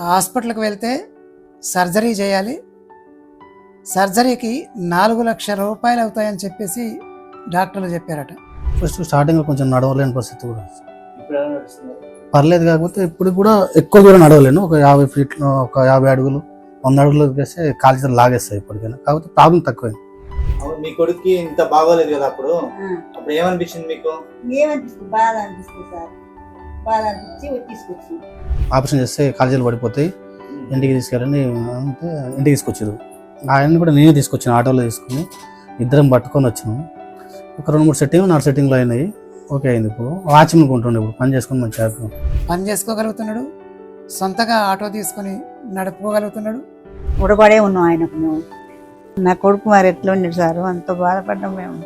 హాస్పిటల్కి వెళ్తే సర్జరీ చేయాలి. సర్జరీకి నాలుగు లక్షల రూపాయలు అవుతాయని చెప్పేసి డాక్టర్లు చెప్పారట. ఫస్ట్ స్టార్టింగ్లో కొంచెం నడవలేని పరిస్థితి కూడా పర్లేదు కాకపోతే ఇప్పుడు కూడా ఎక్కువ దూరం నడవలేను. ఒక యాభై ఫీట్లు ఒక యాభై అడుగులు వంద అడుగులు వేస్తే కాలు లాగేస్తాయి ఇప్పటికైనా. కాకపోతే ప్రాబ్లం తక్కువైంది. మీ కొడుక్కి ఇంత బాగోలేదు కదా అప్పుడు? అప్పుడు ఏమనిపించింది మీకు? ఏమనిపిస్తుంది? బాధ అనిపిస్తుంది సార్. బాధ అనిపించి ఆపరేషన్ చేస్తే కాలేజీలు పడిపోతాయి. ఇంటికి తీసుకెళ్ళండి అంటే ఇంటికి తీసుకొచ్చారు. ఆయన్ని కూడా నేనే తీసుకొచ్చాను ఆటోలో తీసుకుని. ఇద్దరం పట్టుకొని వచ్చినాం. ఒక రెండు మూడు సెట్టింగ్ నాలుగు సెట్టింగ్లు అయినాయి. ఓకే అయింది ఇప్పుడు. వాచ్మెన్ కొంటుండే ఇప్పుడు పని చేసుకుని మంచి హ్యాపీ పని చేసుకోగలుగుతున్నాడు? సొంతగా ఆటో తీసుకొని నడుపుకోగలుగుతున్నాడు? ఉడబడే ఉన్నాం ఆయనకు మేము. నా కొడుకు మరి ఎట్లా ఉండేది సార్? అంత బాధపడ్డాం మేము.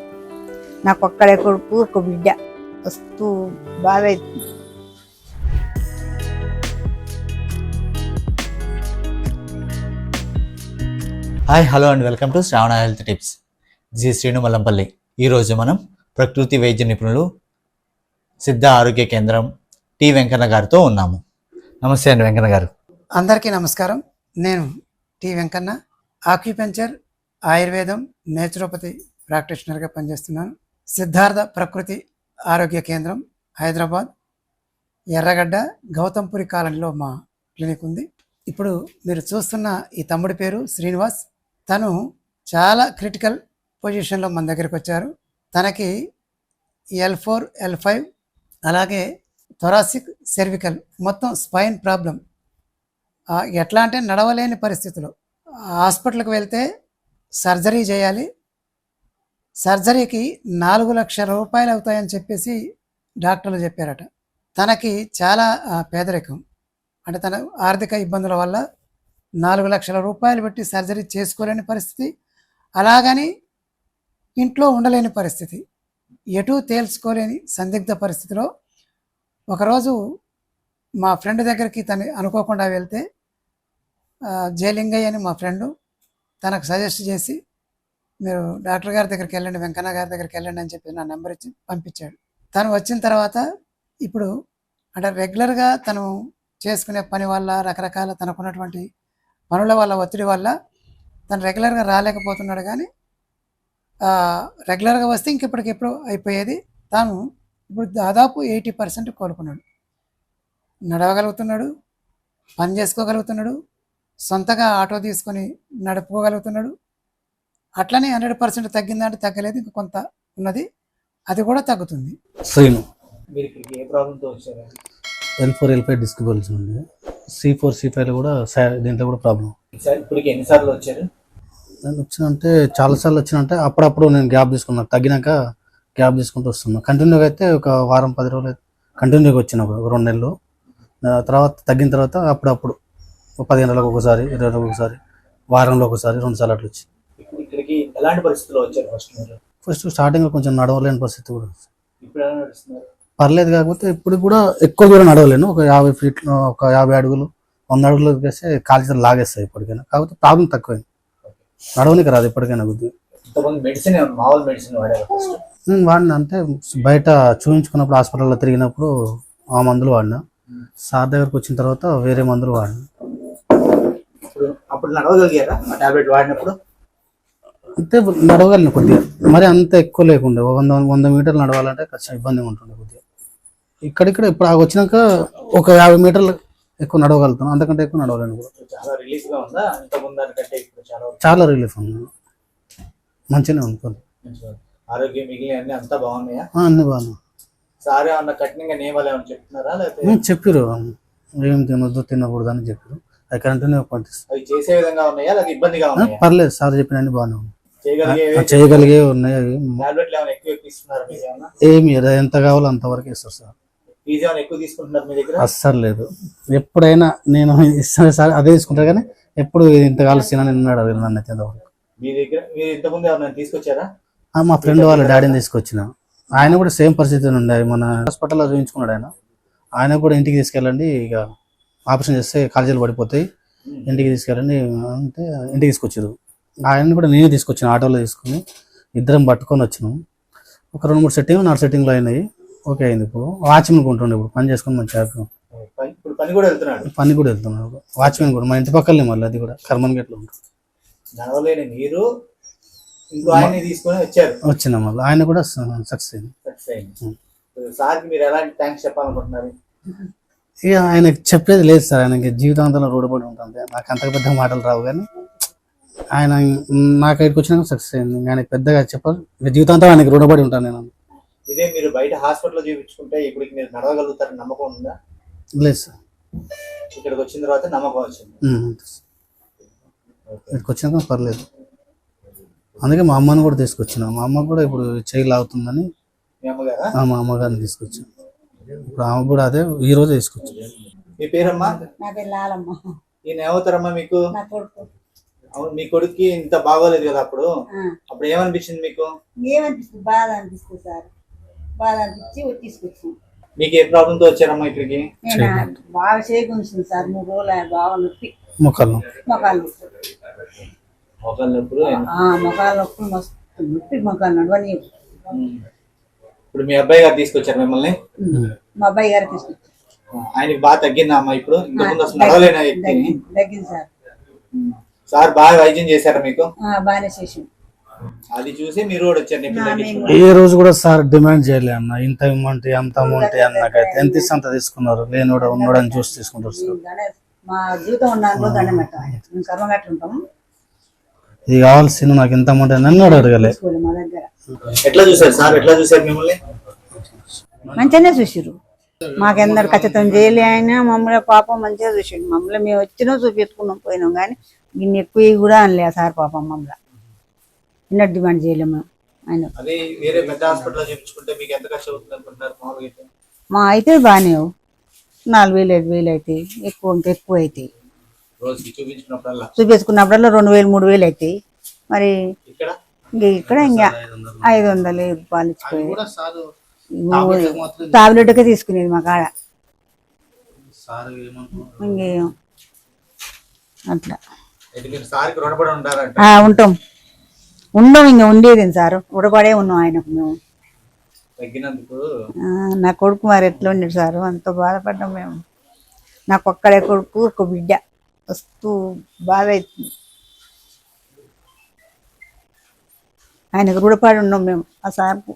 నాకు ఒక్కడే కొడుకు ఒక బిడ్డ. వస్తూ బాధ అవుతుంది hi hello and welcome to Shravana health tips G Srinu Mallampalli ఈరోజు మనం ప్రకృతి వైద్య నిపుణులు సిద్ధ ఆరోగ్య కేంద్రం టి వెంకన్న గారితో ఉన్నాము. నమస్తే అండి వెంకన్న గారు. అందరికీ నమస్కారం. నేను టి వెంకన్న ఆక్యుపెంచర్ ఆయుర్వేదం నేచురోపతి ప్రాక్టీషనర్గా పనిచేస్తున్నాను. సిద్ధార్థ ప్రకృతి ఆరోగ్య కేంద్రం హైదరాబాద్. ఎర్రగడ్డ గౌతంపురి కాలనీలో మా క్లినిక్ ఉంది. ఇప్పుడు మీరు చూస్తున్న ఈ తమ్ముడి పేరు శ్రీనివాస్. తను చాలా క్రిటికల్ పొజిషన్లో మన దగ్గరికి వచ్చారు. తనకి ఎల్ ఫోర్ ఎల్ ఫైవ్ అలాగే థొరాసిక్ సెర్వికల్ మొత్తం స్పైన్ ప్రాబ్లం ఎట్లా అంటే నడవలేని పరిస్థితిలో. హాస్పిటల్కి వెళ్తే సర్జరీ చేయాలి. సర్జరీకి నాలుగు లక్షల రూపాయలు అవుతాయని చెప్పేసి డాక్టర్లు చెప్పారట. తనకి చాలా పేదరికం. అంటే తన ఆర్థిక ఇబ్బందుల వల్ల నాలుగు లక్షల రూపాయలు పెట్టి సర్జరీ చేసుకోలేని పరిస్థితి అలాగని ఇంట్లో ఉండలేని పరిస్థితి. ఎటు తేల్చుకోలేని సందిగ్ధ పరిస్థితిలో ఒకరోజు మా ఫ్రెండ్ దగ్గరికి తను అనుకోకుండా వెళ్తే జయలింగయ్య అని మా ఫ్రెండు తనకు సజెస్ట్ చేసి మీరు డాక్టర్ గారి దగ్గరికి వెళ్ళండి వెంకన్న గారి దగ్గరికి వెళ్ళండి అని చెప్పి నా నెంబర్ ఇచ్చి పంపించాడు. తను వచ్చిన తర్వాత ఇప్పుడు అంటే రెగ్యులర్గా తను చేసుకునే పని వల్ల రకరకాల తనకున్నటువంటి పనుల వల్ల ఒత్తిడి వల్ల తను రెగ్యులర్గా రాలేకపోతున్నాడు కానీ ఆ, రెగ్యులర్గా వస్తే ఇంక ఇప్పటికెప్పుడు అయిపోయేది. తాను ఇప్పుడు దాదాపు ఎయిటీ పర్సెంట్ కోలుకున్నాడు. నడవగలుగుతున్నాడు పని చేసుకోగలుగుతున్నాడు సొంతగా ఆటో తీసుకొని నడుపుకోగలుగుతున్నాడు. అట్లనే హండ్రెడ్ పర్సెంట్ తగ్గిందంటే తగ్గలేదు ఇంక కొంత ఉన్నది అది కూడా తగ్గుతుంది. శ్రీను మీరు ఇక్కడికి ఏ ప్రాబ్లంతో వచ్చారు? L four L five disc bulge ఉంది సి ఫోర్ సి ఫైవ్లో కూడా దీంట్లో కూడా ప్రాబ్లం ఈసారి ఇప్పటికి ఎన్నిసార్లు వచ్చారు? నేను వచ్చినంటే చాలాసార్లు వచ్చినంటే అప్పుడప్పుడు నేను గ్యాప్ తీసుకున్నాను తగ్గినాక గ్యాప్ తీసుకుంటూ వస్తున్నాను కంటిన్యూగా అయితే ఒక వారం పది రోజులు కంటిన్యూగా వచ్చిన రెండు నెలలు. తర్వాత తగ్గిన తర్వాత అప్పుడప్పుడు పదిహేను రోజులకు ఒకసారి ఇరవై రోజులకు ఒకసారి వారంలో ఒకసారి రెండు సార్లు అట్లా వచ్చి. ఇప్పుడు ఇక్కడికి ఎలాంటి పరిస్థితుల్లో వచ్చారు ఫస్ట్ ఫస్ట్ స్టార్టింగ్లో కొంచెం నడవలేని పరిస్థితి కూడా ఇప్పుడు ఎలా నడుస్తున్నారు? పర్లేదు కాకపోతే ఇప్పుడు కూడా ఎక్కువ దూరం నడవలేను. ఒక యాభై ఫీట్లు ఒక యాభై అడుగులు వంద అడుగులు వేస్తే కాలు లాగేస్తాయి ఇప్పటికైనా. కాకపోతే ప్రాబ్లం తక్కువైంది. నడవనికి రాదు ఎప్పటికైనా మెడిసిన్ మామూలు మెడిసిన్ ఫస్ట్ నేను వాడిన అంటే బయట చూపించుకున్నప్పుడు హాస్పిటల్లో తిరిగినప్పుడు ఆ మందులు వాడినా. సార్ దగ్గరకు వచ్చిన తర్వాత వేరే మందులు వాడినా. ఇప్పుడు అప్పుడు నడవగలిగారా? ఆ టాబ్లెట్ వాడినప్పుడు? అంతే నడవగలను కొద్దిగా. మరి అంత ఎక్కువ లేకుండే. వంద వంద మీటర్లు నడవాలంటే కొంచెం ఇబ్బందిగా ఉంటుండే కొద్దిగా. ఇక్కడిక్కడ ఇప్పుడు ఆ వచ్చినాక ఒక యాభై మీటర్లు ఎక్కువ నడవగలుగుతాను అంతకంటే ఎక్కువ నడవలేను కూడా చాలా రిలీఫ్గా ఉందా? మంచిగానే. మంచిగా ఉంది. ఆరోగ్యం మిగిలిన అన్ని అంతా బాగున్నాయా? అన్ని సార్ ఏమన్నా కఠినంగా నియమాలు ఏమన్నా చెప్తున్నారా లేకపోతే? చెప్పారు ఏం తినొద్దు తినకూడదు అని చెప్పారు అది పంపిస్తారు అవి చేసే విధంగా ఉన్నాయా లేదా ఇబ్బందిగా ఉన్నాయా? పర్లేదు సార్ చెప్పిన బాగానే ఉంది చేయగలిగే ఉన్నాయి. ఏమైనా ఏమి ఎంత కావాలో అంతవరకు ఇస్తారు సార్. ఫీజు ఏమైనా ఎక్కువ తీసుకుంటున్నారు మీ దగ్గర? అస్సలు లేదు. ఎప్పుడైనా నేను ఇస్తాను సార్ అదే తీసుకుంటా కానీ ఎప్పుడు ఇంత కాల్సిన నిన్నాడు అది నన్ను అయితే ఇంతవరకు మీ దగ్గర మీరు ఇంతకుముందు ఎవరైనా తీసుకొచ్చారా? ఆ, మా ఫ్రెండ్ వాళ్ళ డాడీని తీసుకొచ్చిన. ఆయన కూడా సేమ్ పరిస్థితి ఉండే మన హాస్పిటల్లో చూపించుకున్నాడు ఆయన. ఆయన కూడా ఇంటికి తీసుకెళ్ళండి ఇక ఆపరేషన్ చేస్తే కాలేజీలు పడిపోతాయి. ఇంటికి తీసుకెళ్ళండి అంటే ఇంటికి తీసుకొచ్చారు ఆయన కూడా నేనే తీసుకొచ్చిన ఆటోలో తీసుకుని. ఇద్దరం పట్టుకొని వచ్చినాం. ఒక రెండు మూడు సెట్టింగ్ నాలుగు సెట్టింగ్లు అయినాయి. ఓకే అయింది ఇప్పుడు వాచ్మెన్ కొంటుండే ఇప్పుడు పని చేసుకొని మంచి హ్యాపీ పని- ఇప్పుడు పని కూడా వెళ్తున్నాడు. పని కూడా వెళ్తున్నాడు. వాచ్మెన్ కూడా మా ఇంటి పక్కనే మళ్ళీ అది కూడా కర్మన్ గేట్లో ఉంటుంది నడవలేని మీరు ఇంకో ఆయన్ని తీసుకొని వచ్చారు. వచ్చిన మళ్ళీ ఆయన కూడా సక్సెస్ అయింది. సక్సెస్ అయింది. సార్కి మీరు ఎలాంటి థ్యాంక్స్ చెప్పాలనుకుంటున్నారు? ఇక ఆయనకి చెప్పేది లేదు సార్. ఆయనకి జీవితాంతంలో రూఢపడి ఉంటుంది. నాకు అంత పెద్ద మాటలు రావు కానీ ఆయన నాకు ఇక్కడికి వచ్చినాక సక్సెస్ అయింది. ఆయనకి పెద్దగా చెప్పాలి. జీవితాంతం ఆయనకి రూఢపడి ఉంటాను నేను. ఇదే మీరు బయట హాస్పిటల్లో చూపించుకుంటే ఇప్పటికి మీరు నడవగలుగుతారని నమ్మకం ఉందా? లేదు సార్. ఇక్కడికి వచ్చిన తర్వాత నమ్మకం వచ్చింది. ఇక్కడికి వచ్చినాక పర్లేదు. అందుకే మా అమ్మని కూడా తీసుకొచ్చిన. మా అమ్మ కూడా ఇప్పుడు చేయి లాగుతుందని మీ అమ్మగారిని తీసుకొచ్చాను. ఇప్పుడు ఆమె కూడా అదే ఈ రోజు తీసుకొచ్చాను మీ పేరమ్మా? ఈయన ఏమవుతారమ్మా మీకు? నా కొడుకు. అవును మీ కొడుక్కి ఇంత బాగోలేదు కదా అప్పుడు. అప్పుడు ఏమనిపించింది మీకు? ఏమనిపిస్తుంది? బాధ అనిపిస్తుంది సార్. బాధ అనిపించి వచ్చి తీసుకొచ్చాం మీకు ఏ ప్రాబ్లమ్తో వచ్చారమ్మా ఇక్కడికి? నేను? బాగా చేయకుంటుంది సార్ మూడు రోజులు బాగా నొప్పి. మొక్కలు మొఖాలు నొప్పి. ఒకళ్ళ నొప్పులు ఆ మొఖాలు నొప్పి మస్తు నొప్పి మొఖాలు నడవని ఇప్పుడు మీ అబ్బాయి గారు తీసుకొచ్చారు మిమ్మల్ని? మా అబ్బాయి గారు తీసుకొచ్చాం ఆయనకి బాగా తగ్గిందా అమ్మా ఇప్పుడు? ఇంతకుముందు అసలు నడవలేని వ్యక్తిని తగ్గింది సార్. సార్ బాగా వైద్యం చేశారా మీకు? ఆ, బాగానే చేసాం అది చూసి మీరు కూడా వచ్చారు. ఏ రోజు కూడా సార్ డిమాండ్ చేయలే అన్న. ఇంత ఇమ్మంటే అంత అమౌంట్ అన్నకైతే ఎంత ఇస్తే అంత తీసుకున్నారు. లేనోడు ఉన్నాడు అని చూసి తీసుకుంటారు సార్. మా జీవితం ఉన్నాను దండం ఇది కావాల్సింది నాకు ఇంత అమౌంట్ నన్ను అడగలే. తీసుకోలేదు మా దగ్గర. ఎట్లా చూసారు సార్? ఎట్లా చూసారు మిమ్మల్ని? మంచిగానే చూసిరు మాకెందరు ఖచ్చితం చేయలే ఆయన మమ్మల్ని పాపం మంచిగా చూసిండు. మమ్మల్ని మేము వచ్చినా చూపించుకున్నాం పోయినాం కానీ ఇన్ని ఎక్కువ కూడా అనలే సార్ పాపం మమ్మల్ని. ఇన్న డిమాండ్ చేయలేము ఆయన. అదే వేరే పెద్ద హాస్పిటల్ చూపించుకుంటే మీకు ఎంత ఖర్చు అవుతుంది అనుకుంటున్నారు మామూలుగా అయితే? మా అయితే బాగానే నాలుగు వేలు ఐదు వేలు అవుతాయి ఎక్కువ ఇంకా ఎక్కువ అవుతాయి రోజుకి చూపించుకున్నప్పుడల్లా చూపించుకున్నప్పుడల్లా రెండు వేలు మూడు వేలు అవుతాయి మరి ఇక్కడ? ఇంక ఇక్కడ ఇంకా ఐదు వందలు రూపాయలు ఇచ్చిపోయి కూడా సార్ టాబ్లెట్కే తీసుకునేది మా కాడ. సార్ ఏమనుకుంటున్నారు? ఇంకేం? అట్లా. అయితే మీరు సార్కి రుణపడి ఉంటారంట. ఆ, ఉంటాం. ఉండం ఇంకా ఉండేది సార్? ఉడపడే ఉన్నాం ఆయనకు మేము. తగ్గినందుకు ఆ, నా కొడుకు మరి ఎట్లా ఉండేది సార్? అంత బాధపడ్డాం మేము. నాకు ఒక్కడే కొడుకు ఒక బిడ్డ. వస్తూ బాధ అవుతుంది ఆయనకు రుణపడి ఉన్నాం మేము ఆ సార్కు.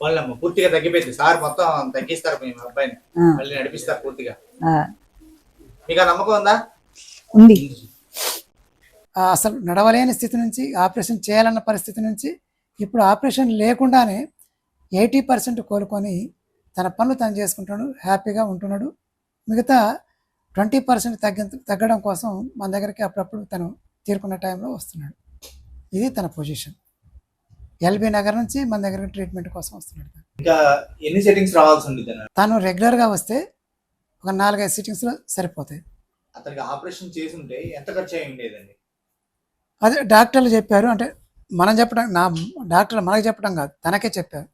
వాళ్ళమ్మ పూర్తిగా తగ్గిపోయింది. సార్ మొత్తం తగ్గిస్తారు మీ అబ్బాయిని. మళ్ళీ నడిపిస్తారు పూర్తిగా. మీకు ఆ నమ్మకం ఉందా? ఉంది. అసలు నడవలేని స్థితి నుంచి ఆపరేషన్ చేయాలన్న పరిస్థితి నుంచి ఇప్పుడు ఆపరేషన్ లేకుండానే ఎయిటీ పర్సెంట్ కోలుకొని తన పనులు తను చేసుకుంటున్నాడు హ్యాపీగా ఉంటున్నాడు. మిగతా ట్వంటీ పర్సెంట్ తగ్గి తగ్గడం కోసం మన దగ్గరికి అప్పుడప్పుడు తను తీరుకున్న టైంలో వస్తున్నాడు. ఇది తన పొజిషన్. ఎల్బీ నగర్ నుంచి మన దగ్గరికి ట్రీట్మెంట్ కోసం వస్తున్నాడు ఇంకా ఎన్ని సెట్టింగ్స్ రావాల్సి ఉంది తను రెగ్యులర్గా వస్తే ఒక నాలుగైదు సిట్టింగ్స్లో సరిపోతాయి. అతనికి ఆపరేషన్ చేసి ఉంటే ఎంత ఖర్చు అయి ఉండేదండి? అదే డాక్టర్లు చెప్పారు అంటే మనం చెప్పడం నా డాక్టర్లు మనకి చెప్పడం కాదు తనకే చెప్పారు.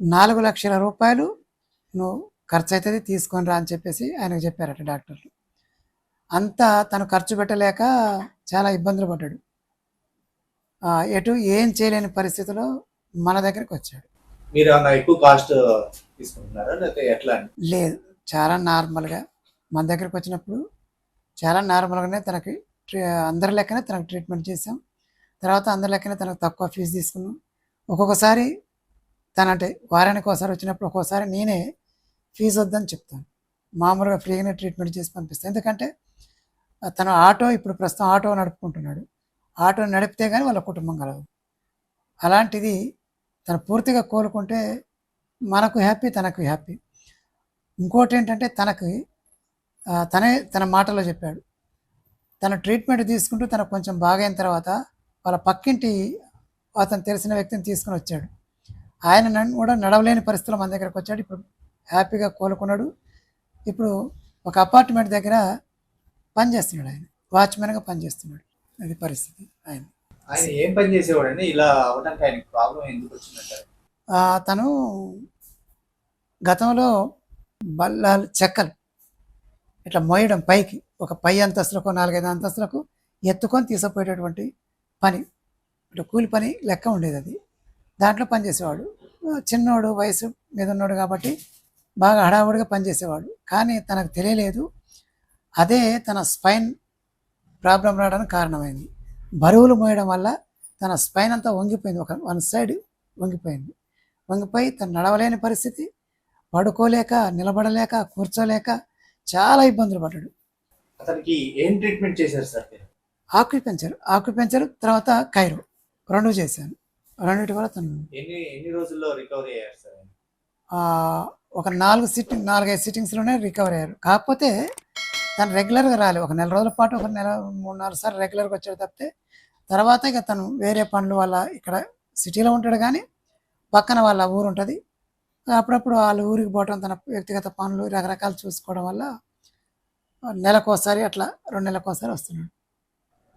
నాలుగు లక్షల రూపాయలు నువ్వు ఖర్చు అవుతుంది తీసుకొని రా అని చెప్పేసి ఆయనకు చెప్పారట డాక్టర్లు. అంతా తను ఖర్చు పెట్టలేక చాలా ఇబ్బందులు పడ్డాడు. ఎటు ఏం చేయలేని పరిస్థితిలో మన దగ్గరికి వచ్చాడు. మీరు ఎక్కువ కాస్ట్ తీసుకుంటున్నారా ఎట్లా లేదు చాలా నార్మల్గా మన దగ్గరికి వచ్చినప్పుడు చాలా నార్మల్గానే తనకి అందరి లెక్కనే తనకు ట్రీట్మెంట్ చేసాం తర్వాత అందరి లెక్కనే తనకు తక్కువ ఫీజు తీసుకున్నాం. ఒక్కొక్కసారి తన అంటే వారానికి ఒకసారి వచ్చినప్పుడు ఒక్కోసారి నేనే ఫీజు వద్దని చెప్తాను. మామూలుగా ఫ్రీగానే ట్రీట్మెంట్ చేసి పంపిస్తాను. ఎందుకంటే తను ఆటో ఇప్పుడు ప్రస్తుతం ఆటో నడుపుకుంటున్నాడు. ఆటో నడిపితే కానీ వాళ్ళ కుటుంబం కలదు. అలాంటిది తను పూర్తిగా కోలుకుంటే మనకు హ్యాపీ తనకు హ్యాపీ ఇంకోటి ఏంటంటే తనకి తనే తన మాటలో చెప్పాడు. తన ట్రీట్మెంట్ తీసుకుంటూ తనకు కొంచెం బాగైన తర్వాత వాళ్ళ పక్కింటి అతను తెలిసిన వ్యక్తిని తీసుకుని వచ్చాడు. ఆయన నన్ను కూడా నడవలేని పరిస్థితుల్లో మన దగ్గరకు వచ్చాడు. ఇప్పుడు హ్యాపీగా కోలుకున్నాడు. ఇప్పుడు ఒక అపార్ట్మెంట్ దగ్గర పనిచేస్తున్నాడు ఆయన. వాచ్మెన్గా పనిచేస్తున్నాడు అది పరిస్థితి ఆయన. ఆయన ఏం పని చేసేవాడండి? ఇలా అవడానికి ఆయన ప్రాబ్లం ఎందుకు వచ్చిందంటారు? తను గతంలో బల్లాలు చెక్కలు ఇట్లా మోయడం పైకి ఒక పై అంతస్తులకు నాలుగైదు అంతస్తులకు ఎత్తుకొని తీసుకుపోయేటటువంటి పని. ఇట్లా కూలి పని లెక్క ఉండేది అది. దాంట్లో పనిచేసేవాడు చిన్నోడు వయసు మీద ఉన్నాడు కాబట్టి బాగా హడావుడిగా పనిచేసేవాడు కానీ తనకు తెలియలేదు. అదే తన స్పైన్ ప్రాబ్లం రావడానికి కారణమైంది. బరువులు మోయడం వల్ల తన స్పైన్ అంతా వంగిపోయింది. ఒక వన్ సైడ్ వంగిపోయింది. వంగిపోయి తను నడవలేని పరిస్థితి. పడుకోలేక నిలబడలేక కూర్చోలేక చాలా ఇబ్బందులు పడ్డాడు. అతనికి ఏం ట్రీట్మెంట్ చేశారు సార్ మీరు? ఆక్యుపెంచర్ ఆక్యుపెంచర్ తర్వాత కైరో రెండు చేశాను. రెండింటి వల్ల తను ఎన్ని ఎన్ని రోజుల్లో రికవరీ అయ్యారు సార్ ఒక నాలుగు సిట్టింగ్ నాలుగైదు సిట్టింగ్స్లోనే రికవర్ అయ్యారు. కాకపోతే తను రెగ్యులర్గా రాలేదు. ఒక నెల రోజుల పాటు ఒక నెల మూడు నాలుగు సార్లు రెగ్యులర్గా వచ్చాడు తప్పితే తర్వాత ఇక తను వేరే పనుల వల్ల ఇక్కడ సిటీలో ఉంటాడు కానీ పక్కన వాళ్ళ ఊరు ఉంటుంది. అప్పుడప్పుడు వాళ్ళ ఊరికి పోవడం తన వ్యక్తిగత పనులు రకరకాలు చూసుకోవడం వల్ల నెలకోసారి అట్లా రెండు నెలకోసారి వస్తున్నాడు.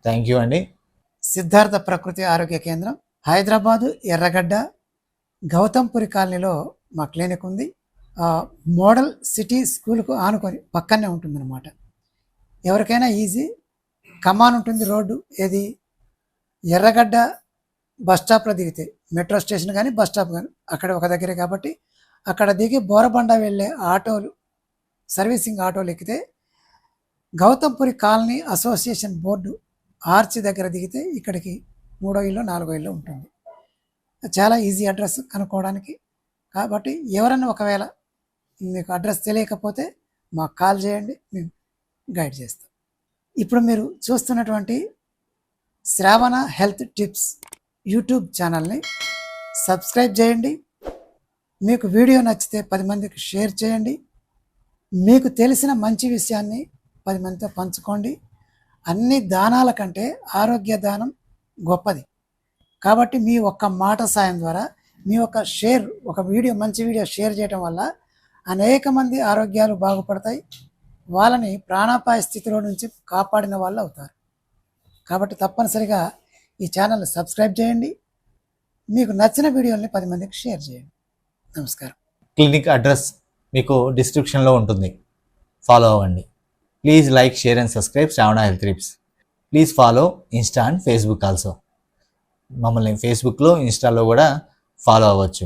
థ్యాంక్ యూ అండి. సిద్ధార్థ ప్రకృతి ఆరోగ్య కేంద్రం హైదరాబాదు ఎర్రగడ్డ గౌతంపురి కాలనీలో మా క్లినిక్ ఉంది. ఆ, మోడల్ సిటీ స్కూల్కు ఆనుకొని పక్కనే ఉంటుందన్నమాట. ఎవరికైనా ఈజీ కమాన్ ఉంటుంది రోడ్డు ఏది? ఎర్రగడ్డ బస్ స్టాప్లో దిగితే మెట్రో స్టేషన్ కానీ బస్ స్టాప్ కానీ అక్కడ ఒక దగ్గరే కాబట్టి అక్కడ దిగి బోరబండ వెళ్ళే ఆటోలు సర్వీసింగ్ ఆటోలు ఎక్కితే Gautampuri colony association board arch దగ్గర దిగితే ఇక్కడికి మూడో ఇల్లు నాలుగో ఇల్లు ఉంటుంది. చాలా ఈజీ అడ్రస్ కనుక్కోవడానికి. కాబట్టి ఎవరన్నా ఒకవేళ మీకు అడ్రస్ తెలియకపోతే మాకు కాల్ చేయండి మేము గైడ్ చేస్తాం. ఇప్పుడు మీరు చూస్తున్నటువంటి శ్రావణ హెల్త్ టిప్స్ యూట్యూబ్ ఛానల్ని సబ్స్క్రైబ్ చేయండి. మీకు వీడియో నచ్చితే పది మందికి షేర్ చేయండి. మీకు తెలిసిన మంచి విషయాన్ని పది మందితో పంచుకోండి. అన్ని దానాల కంటే ఆరోగ్య దానం గొప్పది. కాబట్టి మీ ఒక్క మాట సాయం ద్వారా మీ యొక్క షేర్ ఒక వీడియో మంచి వీడియో షేర్ చేయడం వల్ల అనేక మంది ఆరోగ్యాలు బాగుపడతాయి. వాళ్ళని ప్రాణాపాయ స్థితిలో నుంచి కాపాడిన వాళ్ళు అవుతారు. కాబట్టి తప్పనిసరిగా ఈ ఛానల్ సబ్స్క్రైబ్ చేయండి. మీకు నచ్చిన వీడియోని పది మందికి షేర్ చేయండి. నమస్కారం. క్లినిక్ అడ్రస్ మీకు డిస్క్రిప్షన్లో ఉంటుంది. ఫాలో అవ్వండి. Please like share and subscribe Shravana health trips please follow Insta and Facebook also మమ్మల్ని ఫేస్బుక్లో ఇన్స్టాలో కూడా ఫాలో అవ్వచ్చు.